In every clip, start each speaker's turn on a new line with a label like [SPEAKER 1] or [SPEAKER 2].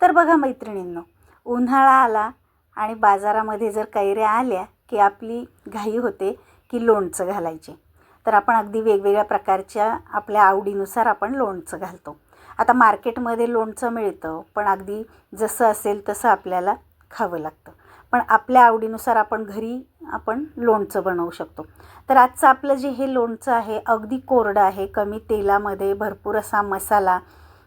[SPEAKER 1] तर बघा मैत्रिणींनो उन्हाळा आला आणि बाजारामध्ये जर कैऱ्या आल्या की आपली घाई होते की लोणचं घालायचे तर आपण अगदी वेगवेगळ्या प्रकारच्या आपल्या आवडीनुसार आपण लोणचं घालतो. आता मार्केटमध्ये लोणचं मिळतं पण अगदी जसं असेल तसं आपल्याला खावं लागतं. पण आपल्या आवडीनुसार आपण घरी आपण लोणचं बनवू शकतो. तर आजचं आपलं जे हे लोणचं आहे अगदी कोरडं आहे कमी तेलामध्ये भरपूर असा मसाला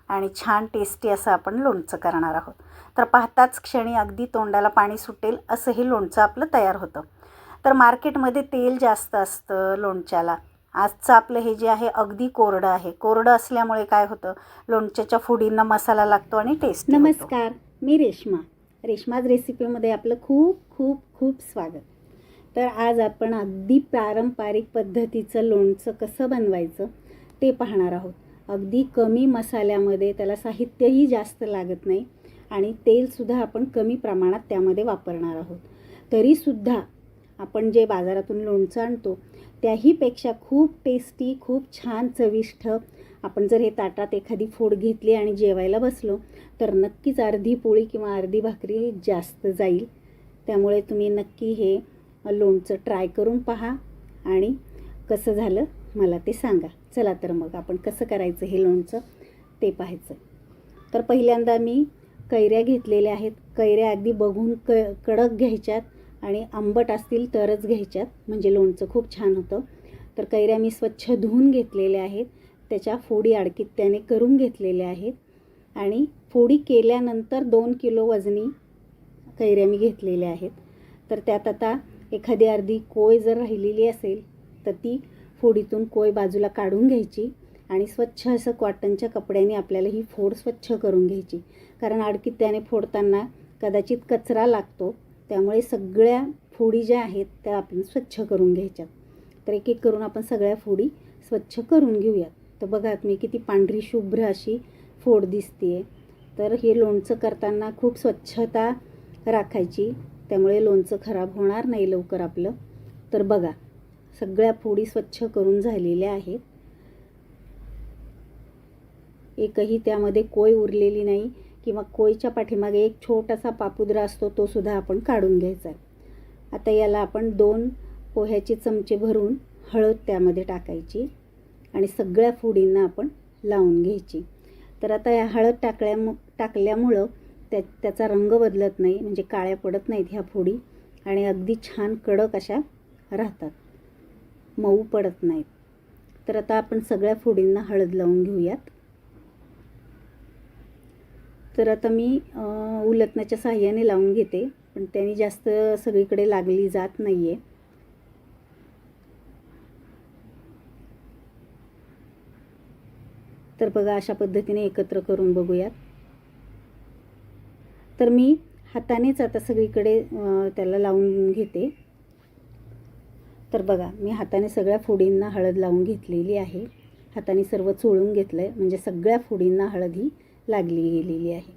[SPEAKER 1] आणि छान टेस्टी असं आपण लोणचं करणार आहोत. तर पाहताच क्षणी अगदी तोंडाला पाणी सुटेल असं हे लोणचं आपलं तयार होतं. तर मार्केटमध्ये तेल जास्त असतं लोणच्याला. आजचं आपलं हे जे आहे अगदी कोरडं आहे. कोरडं असल्यामुळे काय होतं? लोणच्याच्या फुडींना मसाला लागतो आणि टेस्ट
[SPEAKER 2] नमस्कार मी रेश्मा. रेश्माज रेसिपीमध्ये आपलं खूप खूप खूप स्वागत. तर आज आपण अगदी पारंपरिक पद्धतीचं लोणचं कसं बनवायचं ते पाहणार आहोत. अगदी कमी मसाल्यामध्ये त्याला साहित्यही जास्त लागत नाही आणि तेलसुद्धा आपण कमी प्रमाणात त्यामध्ये वापरणार आहोत. तरीसुद्धा आपण जे बाजारातून लोणचं आणतो त्याहीपेक्षा खूप टेस्टी खूप छान चविष्ट आपण जर हे ताटात एखादी फोड घेतली आणि जेवायला बसलो तर नक्कीच अर्धी पोळी किंवा अर्धी भाकरी जास्त जाईल. त्यामुळे तुम्ही नक्की हे लोणचं ट्राय करून पहा आणि कसं झालं मला ते सांगा. चला तर मग आपण कसं करायचं हे लोणचं? ते पाहायचं. तर पहिल्यांदा मी कैऱ्या घेतलेल्या आहेत. कैऱ्या अगदी बघून क कडक घ्यायच्यात आणि आंबट असतील तरच घ्यायच्यात म्हणजे लोणचं खूप छान होतं. तर कैऱ्या मी स्वच्छ धुवून घेतलेल्या आहेत. त्याच्या फोडी आडकित्त्याने करून घेतलेल्या आहेत. आणि फोडी केल्यानंतर दोन किलो वजनी कैऱ्या मी घेतलेल्या आहेत. तर त्यात आता एखादी अर्धी कोय जर राहिलेली असेल तर ती फोडीतून कोय बाजूला काढून घ्यायची आणि स्वच्छ असं कॉटनच्या कपड्याने आपल्याला ही फोड स्वच्छ करून घ्यायची. कारण आडकित्त्याने फोडताना कदाचित कचरा लागतो त्यामुळे सगळ्या फोडी ज्या आहेत त्या आपण स्वच्छ करून घ्यायच्या तर एक एक करून आपण सगळ्या फोडी स्वच्छ करून घेऊयात. तर बघा मी किती पांढरी शुभ्र अशी फोड दिसते तर हे लोणचं करताना खूप स्वच्छता राखायची त्यामुळे लोणचं खराब होणार नाही लवकर आपलं. तर बघा सगळ्या फोडी स्वच्छ करून झालेल्या आहेत. एकही त्यामध्ये कोय उरलेली नाही किंवा कोयच्या पाठीमागे एक छोटासा पापुद्रा असतो तो सुद्धा आपण काढून घ्यायचा आहे. आता याला आपण दोन पोह्याचे चमचे भरून हळद त्यामध्ये टाकायची आणि सगळ्या फोडींना आपण लावून घ्यायची. तर आता या हळद टाकल्या टाकल्यामुळं त्या त्याचा रंग बदलत नाही म्हणजे काळ्या पडत नाहीत ह्या फोडी आणि अगदी छान कडक अशा राहतात. मऊ पडत नाहीत. तर आता आपण सगळ्या फोडींना हळद लावून घेऊयात. तर आता मी उलटण्याच्या साह्याने लावून घेते पण त्याने जास्त सगळीकडे लागली जात नाही आहे तर बघा अशा पद्धतीने एकत्र करून बघूयात. तर मी हातानेच आता सगळीकडे त्याला लावून घेते. तर बघा मी हाताने सगळ्या फोडींना हळद लावून घेतलेली आहे. हाताने सर्व चोळून घेतलं आहे म्हणजे सगळ्या फोडींना हळद ही लागली गेलेली आहे.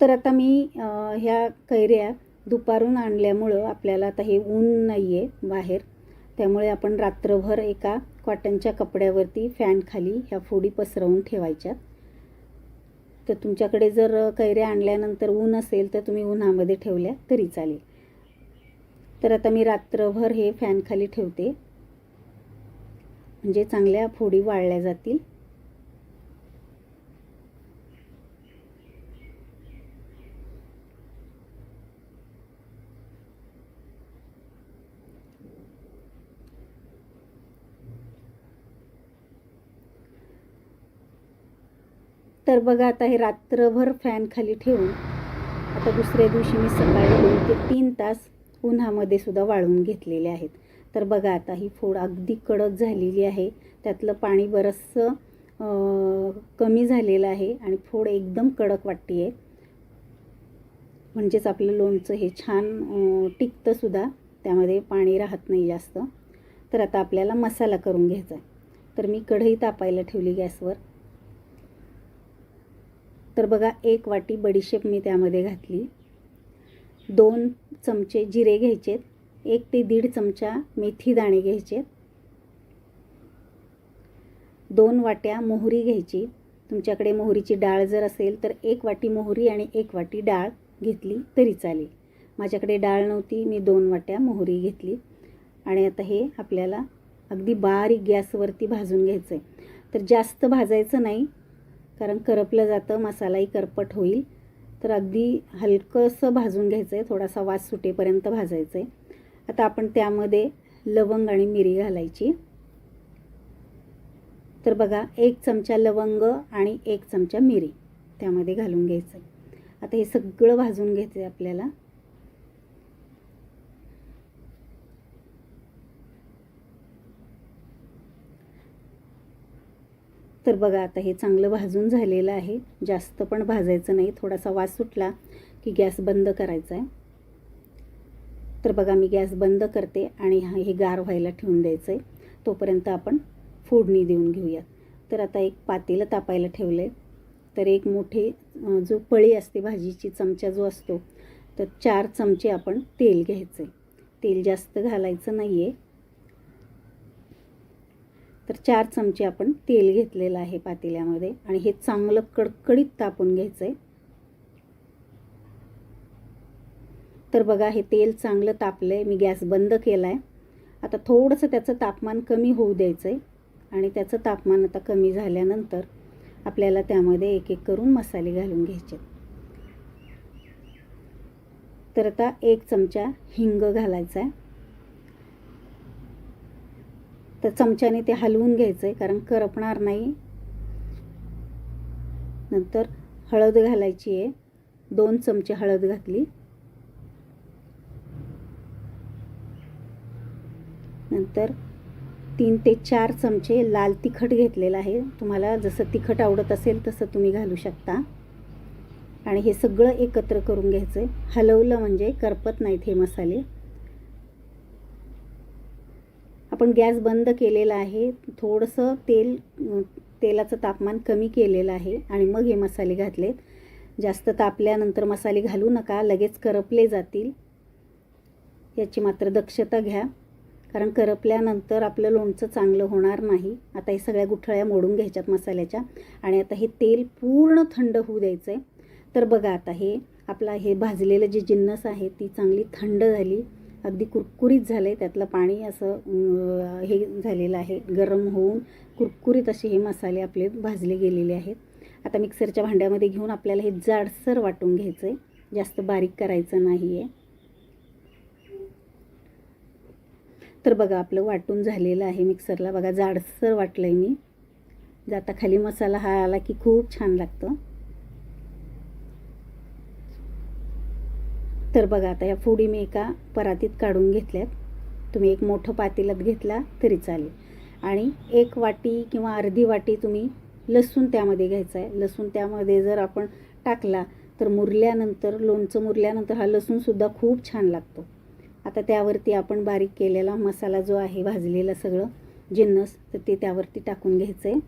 [SPEAKER 2] तर आता मी ह्या कैऱ्या दुपारून आणल्यामुळं आपल्याला आता हे ऊन नाही आहे बाहेर. त्यामुळे आपण रात्रभर एका कॉटनच्या कपड्यावरती फॅनखाली ह्या फोडी पसरवून ठेवायच्यात. तर तुमच्याकडे जर कैऱ्या आणल्यानंतर ऊन असेल तर तुम्ही उन्हामध्ये ठेवल्या तरी चालेल. तर आता मी रात्रभर हे फॅनखाली ठेवते. म्हणजे चांगल्या फोडी वाळल्या जातील. तर बघा आता हे रात्रभर फॅन खाली ठेवून आता दुसऱ्या दिवशी मी सकाळी दोन ते तीन तास उन्हामध्ये सुद्धा वाळवून घेतलेले आहेत. तर बघा आता ही फोड अगदी कडक झालेली आहे. त्यातलं पाणी बरंचसं कमी झालेलं आहे आणि फोड एकदम कडक वाटते आहे म्हणजेच आपलं लोणचं हे छान टिकतंसुद्धा त्यामध्ये पाणी राहत नाही जास्त. तर आता आपल्याला मसाला करून घ्यायचा आहे. तर मी कढई तापायला ठेवली गॅसवर. तर बघा एक वाटी बडीशेप मी त्यामध्ये घातली. दोन चमचे जिरे घ्यायचेत एक ते दीड चमचा मेथी दाणे घ्यायचे. दोन वाट्या मोहरी घ्यायची. तुमच्याकडे मोहरीची डाळ जर असेल तर एक वाटी मोहरी आणि एक वाटी डाळ घेतली तरी चालेल. माझ्याकडे डाळ नव्हती मी दोन वाट्या मोहरी घेतली. आणि आता हे आपल्याला अगदी बारीक गॅसवरती भाजून घ्यायचं आहे तर जास्त भाजायचं नाही. कारण करपलं जातं मसालाही करपट होईल. तर अगदी हलकंसं भाजून घ्यायचं आहे थोडासा वास सुटेपर्यंत भाजायचं आहे आता आपण त्यामध्ये लवंग आणि मिरी घालायची. तर बघा एक चमचा लवंग आणि एक चमचा मिरी त्यामध्ये घालून घ्यायचं. आहे आता हे सगळं भाजून घ्यायचं आहे आपल्याला. तर बघा आता हे चांगलं भाजून झालेलं आहे. जास्त पण भाजायचं नाही. थोडासा वास सुटला की गॅस बंद करायचा आहे. तर बघा मी गॅस बंद करते आणि हा हे गार व्हायला ठेवून द्यायचं आहे तोपर्यंत आपण फोडणी देऊन घेऊया तर आता एक पातेलं तापायला ठेवलं आहे तर एक मोठे जो पळी असते भाजीची चमचा जो असतो तर चार चमचे आपण तेल घ्यायचं आहे तेल जास्त घालायचं नाही आहे तर चार चमचे आपण तेल घेतलेलं आहे पातेल्यामध्ये आणि हे चांगलं कडकडीत तापून घ्यायचं आहे तर बघा हे तेल चांगलं तापलं आहे मी गॅस बंद केला आहे आता थोडंसं त्याचं तापमान कमी होऊ द्यायचं आहे आणि त्याचं तापमान आता कमी झाल्यानंतर आपल्याला त्यामध्ये एक एक करून मसाले घालून घ्यायचे. तर आता एक चमचा हिंग घालायचा आहे तर चमच्याने ते हलवून घ्यायचं आहे कारण करपणार नाही. नंतर हळद घालायची आहे. दोन चमचे हळद घातली. नंतर तीन ते चार चमचे लाल तिखट घेतलेलं आहे. तुम्हाला जसं तिखट आवडत असेल तसं तुम्ही घालू शकता. आणि हे सगळं एकत्र करून घ्यायचं आहे हलवलं म्हणजे करपत नाहीत हे मसाले. आपण गॅस बंद केलेला आहे. थोडंसं तेल तेलाचं तापमान कमी केलेलं आहे आणि मग हे मसाले घातलेत. जास्त तापल्यानंतर मसाले घालू नका लगेच करपले जातील. याची मात्र दक्षता घ्या. कारण करपल्यानंतर आपलं लोणचं चांगलं होणार नाही. आता हे सगळ्या गुठळ्या मोडून घ्यायच्यात मसाल्याच्या. आणि आता हे तेल पूर्ण थंड होऊ द्यायचं आहे तर बघा आता हे आपला हे भाजलेलं जे जिन्नस आहे ती चांगली थंड झाली. अगदी कुरकुरीत झालं. आहे त्यातलं पाणी असं हे झालेलं आहे. गरम होऊन कुरकुरीत असे हे मसाले आपले भाजले गेलेले आहेत. आता मिक्सरच्या भांड्यामध्ये घेऊन आपल्याला हे जाडसर वाटून घ्यायचं आहे जास्त बारीक करायचं नाही आहे तर बघा आपलं वाटून झालेलं आहे मिक्सरला. बघा जाडसर वाटलं आहे मी जाता खाली मसाला हा आला की खूप छान लागतं. तर बघा आता या फोडी मी एका परातीत काढून घेतल्यात. तुम्ही एक मोठं पातेलात घेतला तरी चालेल. आणि एक वाटी किंवा अर्धी वाटी तुम्ही लसूण त्यामध्ये घ्यायचा आहे लसूण त्यामध्ये जर आपण टाकला तर मुरल्यानंतर लोणचं मुरल्यानंतर हा लसूणसुद्धा खूप छान लागतो. आता त्यावरती आपण बारीक केलेला मसाला जो आहे भाजलेला सगळं जिन्नस तर ते त्यावरती टाकून घ्यायचं आहे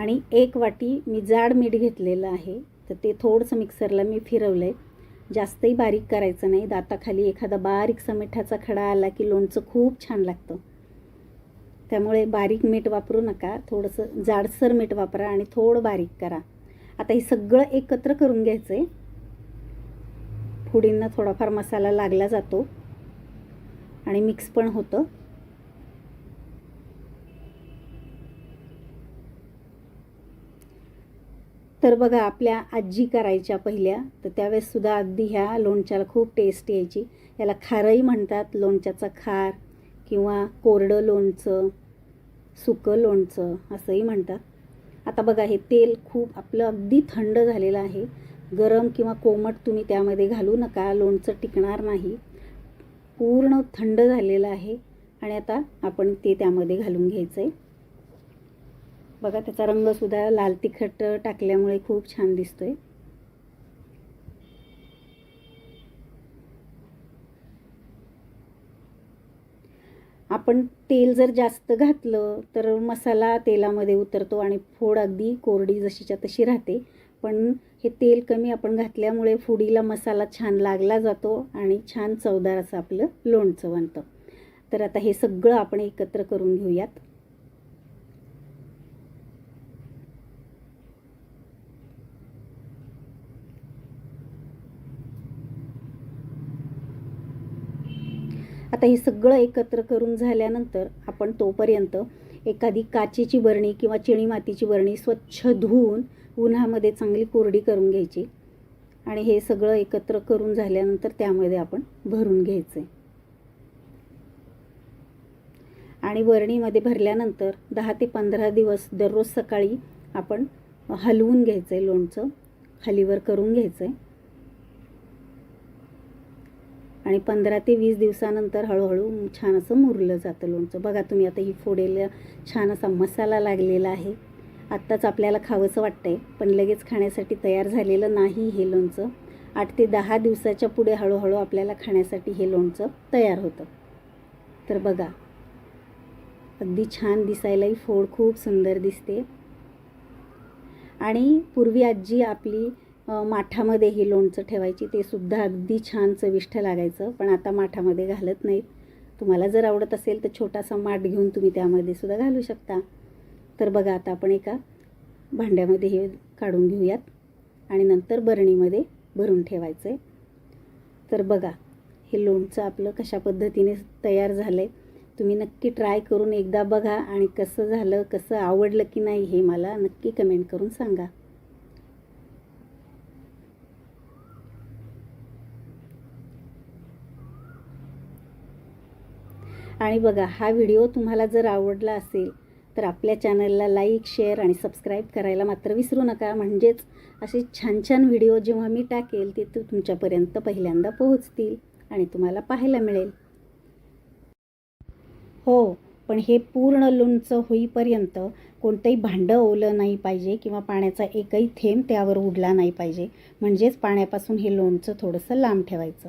[SPEAKER 2] आणि एक वाटी मी जाड मीठ घेतलेलं आहे. तर ते थोडंसं मिक्सरला मी फिरवलं आहे जास्तही बारीक करायचं नाही. दाताखाली एखादा बारीकसा मिठाचा खडा आला की लोणचं खूप छान लागतं. त्यामुळे बारीक मीठ वापरू नका. थोडंसं जाडसर मीठ वापरा आणि थोडं बारीक करा. आता हे सगळं एकत्र करून घ्यायचं आहे फुडींना थोडाफार मसाला लागला जातो. आणि मिक्स पण होतं. तर बघा आपल्या आजी करायच्या पहिल्या तर त्यावेळेससुद्धा अगदी ह्या लोणच्याला खूप टेस्ट यायची. याला खारही म्हणतात लोणच्याचा खार किंवा कोरडं लोणचं सुकं लोणचं असंही म्हणतात. आता बघा हे तेल खूप आपलं अगदी थंड झालेलं आहे. गरम किंवा कोमट तुम्ही त्यामध्ये घालू नका लोणचं टिकणार नाही. पूर्ण थंड झालेलं आहे आणि आता आपण ते त्यामध्ये घालून घ्यायचं आहे बघा त्याचा रंगसुद्धा लाल तिखट टाकल्यामुळे खूप छान दिसतोय. आपण तेल जर जास्त घातलं तर मसाला तेलामध्ये उतरतो आणि फोड अगदी कोरडी जशीच्या तशी राहते. पण हे तेल कमी आपण घातल्यामुळे फोडीला मसाला छान लागला जातो आणि छान चवदार असं आपलं लोणचं बनतं. तर आता हे सगळं आपण एकत्र करून घेऊयात. आता हे सगळं एकत्र करून झाल्यानंतर आपण तोपर्यंत एखादी काचेची बरणी किंवा चिणी मातीची बरणी स्वच्छ धुवून उन्हामध्ये चांगली कोरडी करून घ्यायची. आणि हे सगळं एकत्र करून झाल्यानंतर त्यामध्ये आपण भरून घ्यायचे आणि बरणीमध्ये भरल्यानंतर दहा ते पंधरा दिवस दररोज सकाळी आपण हलवून घ्यायचं आहे लोणचं. खालीवर करून घ्यायचं आहे आणि पंधरा ते वीस दिवसानंतर हळूहळू छान असं मुरलं जातं लोणचं. बघा तुम्ही आता ही फोडेला छान असा मसाला लागलेला आहे. आत्ताच आपल्याला खावंसं वाटतंय पण लगेच खाण्यासाठी तयार झालेलं नाही हे लोणचं. आठ ते दहा दिवसाच्या पुढे हळूहळू आपल्याला खाण्यासाठी हे लोणचं तयार होतं. तर बघा अगदी छान दिसायलाही फोड खूप सुंदर दिसते. आणि पूर्वी आजी आपली माठामध्ये हे लोणचं ठेवायची ते सुद्धा अगदी छान चविष्ट लागायचं पण आता माठामध्ये घालत नाहीत. तुम्हाला जर आवडत असेल तर छोटासा माठ घेऊन तुम्ही त्यामध्ये सुद्धा घालू शकता. तर बघा आता आपण एका भांड्यामध्ये हे काढून घेऊयात आणि नंतर बरणीमध्ये भरून ठेवायचं आहे तर बघा हे लोणचं आपलं कशा पद्धतीने तयार झालं आहे तुम्ही नक्की ट्राय करून एकदा बघा आणि कसं झालं कसं आवडलं की नाही हे मला नक्की कमेंट करून सांगा. आणि बघा हा व्हिडिओ तुम्हाला जर आवडला असेल तर आपल्या चॅनलला लाईक शेअर आणि सबस्क्राईब करायला मात्र विसरू नका. म्हणजेच असे छान छान व्हिडिओ जेव्हा मी टाकेल ते तुमच्यापर्यंत पहिल्यांदा पोहोचतील आणि तुम्हाला पाहायला मिळेल. हो पण हे पूर्ण लोणचं होईपर्यंत कोणतंही भांडं ओलं नाही पाहिजे किंवा पाण्याचा एकही थेंब त्यावर उडला नाही पाहिजे. म्हणजेच पाण्यापासून हे लोणचं थोडंसं लांब ठेवायचं.